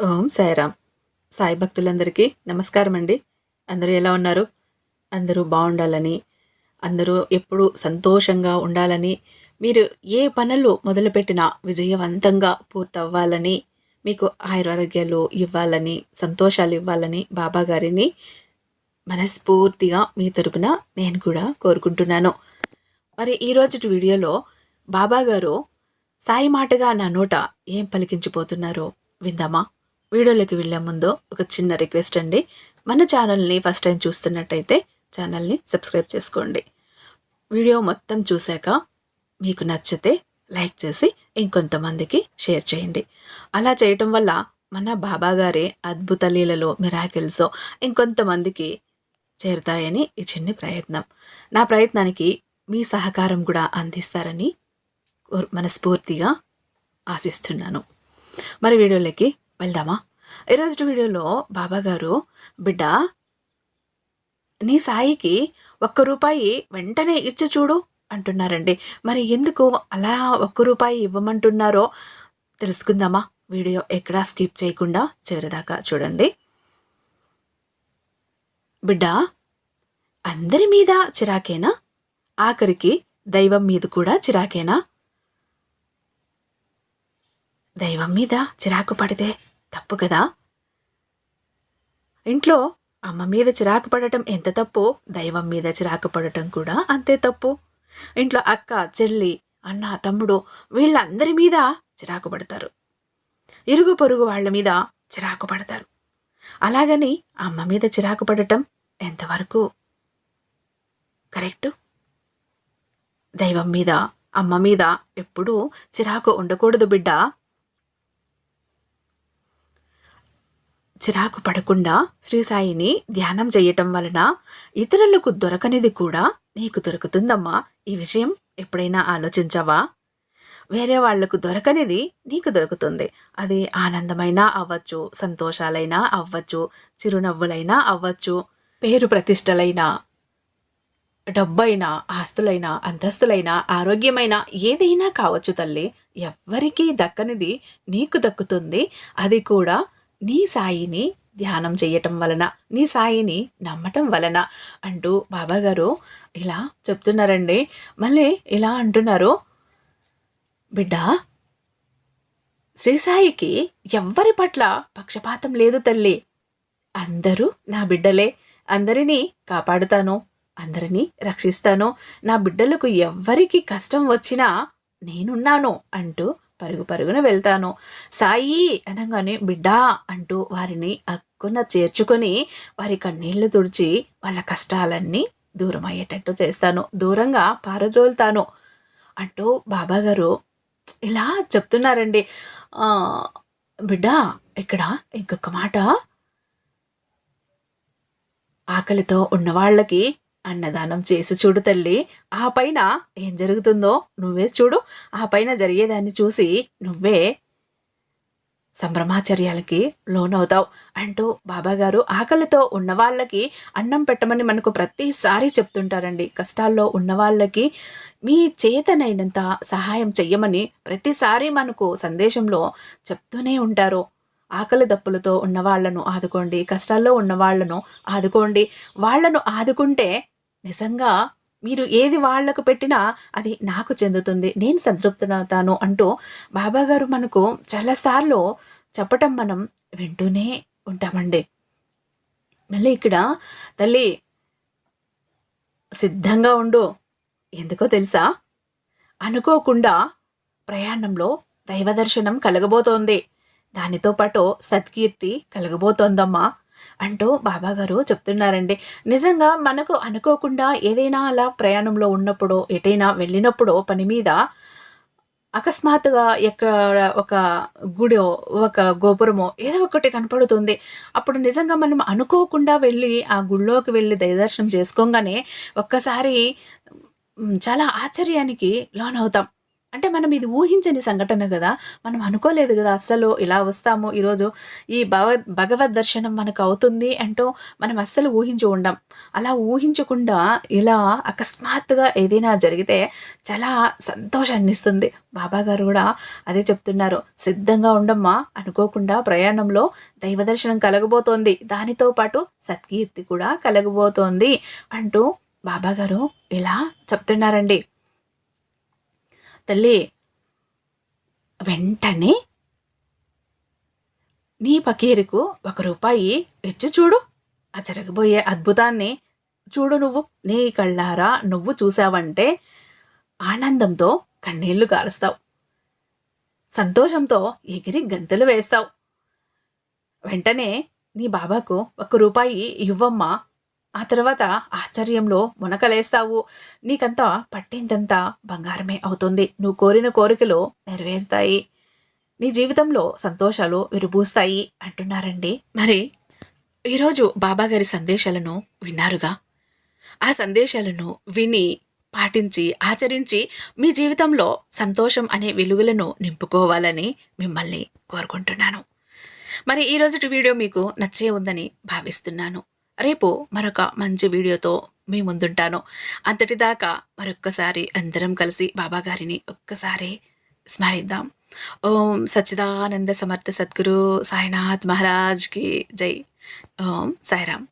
ఓం సాయిరామ్. సాయి భక్తులందరికీ నమస్కారం అండి అందరూ ఎలా ఉన్నారు? అందరూ బాగుండాలని అందరూ ఎప్పుడూ సంతోషంగా ఉండాలని మీరు ఏ పనులు మొదలుపెట్టినా విజయవంతంగా పూర్తవ్వాలని మీకు ఆయురారోగ్యాలు ఇవ్వాలని సంతోషాలు ఇవ్వాలని బాబా గారిని మనస్ఫూర్తిగా మీ తరపున నేను కూడా కోరుకుంటున్నాను. మరి ఈరోజు వీడియోలో బాబా గారు సాయి మాటగా నా నోట ఏం పలికించిపోతున్నారో విందామా? వీడియోలోకి వెళ్ళే ముందు ఒక చిన్న రిక్వెస్ట్ అండి. మన ఛానల్ని ఫస్ట్ టైం చూస్తున్నట్టయితే ఛానల్ని సబ్స్క్రైబ్ చేసుకోండి. వీడియో మొత్తం చూశాక మీకు నచ్చితే లైక్ చేసి ఇంకొంతమందికి షేర్ చేయండి. అలా చేయటం వల్ల మన బాబా గారి అద్భుత లీలలో మిరాకిల్స్ ఇంకొంతమందికి చేరుతాయని ఈ చిన్ని ప్రయత్నం. నా ప్రయత్నానికి మీ సహకారం కూడా అందిస్తారని మనస్ఫూర్తిగా ఆశిస్తున్నాను. మరి వీడియోలోకి వెళ్దామా? ఈరోజు వీడియోలో బాబా గారు బిడ్డ నీ సాయికి ఒక్క రూపాయి వెంటనే ఇచ్చి చూడు అంటున్నారండి. మరి ఎందుకు అలా ఒక్క రూపాయి ఇవ్వమంటున్నారో తెలుసుకుందామా? వీడియో ఎక్కడా స్కిప్ చేయకుండా చివరిదాకా చూడండి. బిడ్డ అందరి మీద చిరాకేనా? ఆఖరికి దైవం మీద కూడా చిరాకేనా? దైవం మీద చిరాకు పడితే తప్పు కదా? ఇంట్లో అమ్మ మీద చిరాకు పడటం ఎంత తప్పు? దైవం మీద చిరాకు పడటం కూడా అంతే తప్పు. ఇంట్లో అక్క చెల్లి అన్న తమ్ముడు వీళ్ళందరి మీద చిరాకు పడతారు. ఇరుగు పొరుగు వాళ్ళ మీద చిరాకు పడతారు. అలాగని అమ్మ మీద చిరాకు పడటం ఎంతవరకు కరెక్టు? దైవం మీద అమ్మ మీద ఎప్పుడూ చిరాకు ఉండకూడదు బిడ్డ. చిరాకు పడకుండా శ్రీ సాయిని ధ్యానం చేయటం వలన ఇతరులకు దొరకనిది కూడా నీకు దొరుకుతుందమ్మా. ఈ విషయం ఎప్పుడైనా ఆలోచించవా? వేరే వాళ్ళకు దొరకనిది నీకు దొరుకుతుంది. అది ఆనందమైనా అవ్వచ్చు సంతోషాలైనా అవ్వచ్చు చిరునవ్వులైనా అవ్వచ్చు పేరు ప్రతిష్టలైనా డబ్బైనా ఆస్తులైనా అంతస్తులైనా ఆరోగ్యమైన ఏదైనా కావచ్చు తల్లి. ఎవ్వరికీ దక్కనిది నీకు దక్కుతుంది. అది కూడా నీ సాయిని ధ్యానం చేయటం వలన నీ సాయిని నమ్మటం వలన అంటూ బాబాగారు ఇలా చెప్తున్నారండి. మళ్ళీ ఇలా అంటున్నారు? బిడ్డ శ్రీ సాయికి ఎవ్వరి పట్ల పక్షపాతం లేదు తల్లి. అందరూ నా బిడ్డలే. అందరినీ కాపాడుతాను. అందరినీ రక్షిస్తాను. నా బిడ్డలకు ఎవ్వరికి కష్టం వచ్చినా నేనున్నాను అంటూ పరుగు పరుగున వెళ్తాను. సాయి అనగానే బిడ్డా అంటూ వారిని అక్కున చేర్చుకొని వారి కన్నీళ్ళు తుడిచి వాళ్ళ కష్టాలన్నీ దూరం అయ్యేటట్టు చేస్తాను. దూరంగా పారద్రోలుతాను అంటూ బాబాగారు ఇలా చెప్తున్నారండి. బిడ్డా ఇక్కడ ఇంకొక మాట. ఆకలితో ఉన్నవాళ్ళకి అన్నదానం చేసి చూడు తల్లి ఆ పైన ఏం జరుగుతుందో నువ్వే చూడు. ఆ పైన జరిగేదాన్ని చూసి నువ్వే సంభ్రమాచర్యాలకి లోనవుతావు అంటూ బాబాగారు ఆకలితో ఉన్నవాళ్ళకి అన్నం పెట్టమని మనకు ప్రతిసారి చెప్తుంటారండి. కష్టాల్లో ఉన్నవాళ్ళకి మీ చేతనైనంత సహాయం చెయ్యమని ప్రతిసారి మనకు సందేశంలో చెప్తూనే ఉంటారు. ఆకలి దప్పులతో ఉన్నవాళ్ళను ఆదుకోండి కష్టాల్లో ఉన్నవాళ్ళను ఆదుకోండి. వాళ్ళను ఆదుకుంటే నిజంగా మీరు ఏది వాళ్ళకు పెట్టినా అది నాకు చెందుతుంది నేను సంతృప్తునవుతాను అంటూ బాబాగారు మనకు చాలాసార్లు చెప్పటం మనం వింటూనే ఉంటామండి. మళ్ళీ ఇక్కడ తల్లి సిద్ధంగా ఉండు. ఎందుకో తెలుసా? అనుకోకుండా ప్రయాణంలో దైవ దర్శనం కలగబోతోంది. దానితో పాటు సత్కీర్తి కలగబోతోందమ్మా. అంటూ బాబాగారు చెప్తున్నారండి. నిజంగా మనకు అనుకోకుండా ఏదైనా అలా ప్రయాణంలో ఉన్నప్పుడు ఎటైనా వెళ్ళినప్పుడో పని మీద అకస్మాత్తుగా ఎక్కడ ఒక గుడో ఒక గోపురమో ఏదో ఒకటి కనపడుతుంది. అప్పుడు నిజంగా మనం అనుకోకుండా వెళ్ళి ఆ గుళ్ళోకి వెళ్ళి దయదర్శనం చేసుకోగానే ఒక్కసారి చాలా ఆశ్చర్యానికి లోనవుతాం. అంటే మనం ఇది ఊహించని సంఘటన కదా. మనం అనుకోలేదు కదా అస్సలు ఇలా వస్తాము. ఈరోజు ఈ భవ భగవద్ దర్శనం మనకు అవుతుంది అంటూ మనం అస్సలు ఊహించి ఉండం. అలా ఊహించకుండా ఇలా అకస్మాత్తుగా ఏదైనా జరిగితే చాలా సంతోషాన్ని ఇస్తుంది బాబా గారు కూడా అదే చెప్తున్నారు. సిద్ధంగా ఉండమ్మా. అనుకోకుండా ప్రయాణంలో దైవ దర్శనం కలగబోతోంది. దానితో పాటు సత్కీర్తి కూడా కలగబోతోంది అంటూ బాబా గారు ఇలా చెప్తున్నారండి. తల్లి వెంటనే నీ పకీరుకు ఒక రూపాయి ఇచ్చి చూడు. ఆ జరగబోయే అద్భుతాన్ని చూడు నువ్వు. నీ కళ్ళారా నువ్వు చూసావంటే ఆనందంతో కన్నీళ్ళు కారుస్తావు సంతోషంతో ఎగిరి గంతులు వేస్తావు. వెంటనే నీ బాబాకు ఒక రూపాయి ఇవ్వమ్మా. ఆ తర్వాత ఆశ్చర్యంలో మునకలేస్తావు నీకంతా పట్టిందంతా బంగారమే అవుతుంది. నువ్వు కోరిన కోరికలు నెరవేరుతాయి. నీ జీవితంలో సంతోషాలు విరుబూస్తాయి అంటున్నారండి. మరి ఈరోజు బాబాగారి సందేశాలను విన్నారుగా? ఆ సందేశాలను విని పాటించి ఆచరించి మీ జీవితంలో సంతోషం అనే వెలుగులను నింపుకోవాలని మిమ్మల్ని కోరుకుంటున్నాను. మరి ఈరోజు వీడియో మీకు నచ్చే ఉందని భావిస్తున్నాను. రేపు మరొక మంచి వీడియోతో మీ ముందుంటాను. అంతటి దాకా మరొక్కసారి అందరం కలిసి బాబాగారిని ఒక్కసారి స్మరిద్దాం. ఓం సచ్చిదానంద సమర్థ సద్గురు సాయినాథ్ మహారాజ్కి జై. ఓం సాయిరామ్.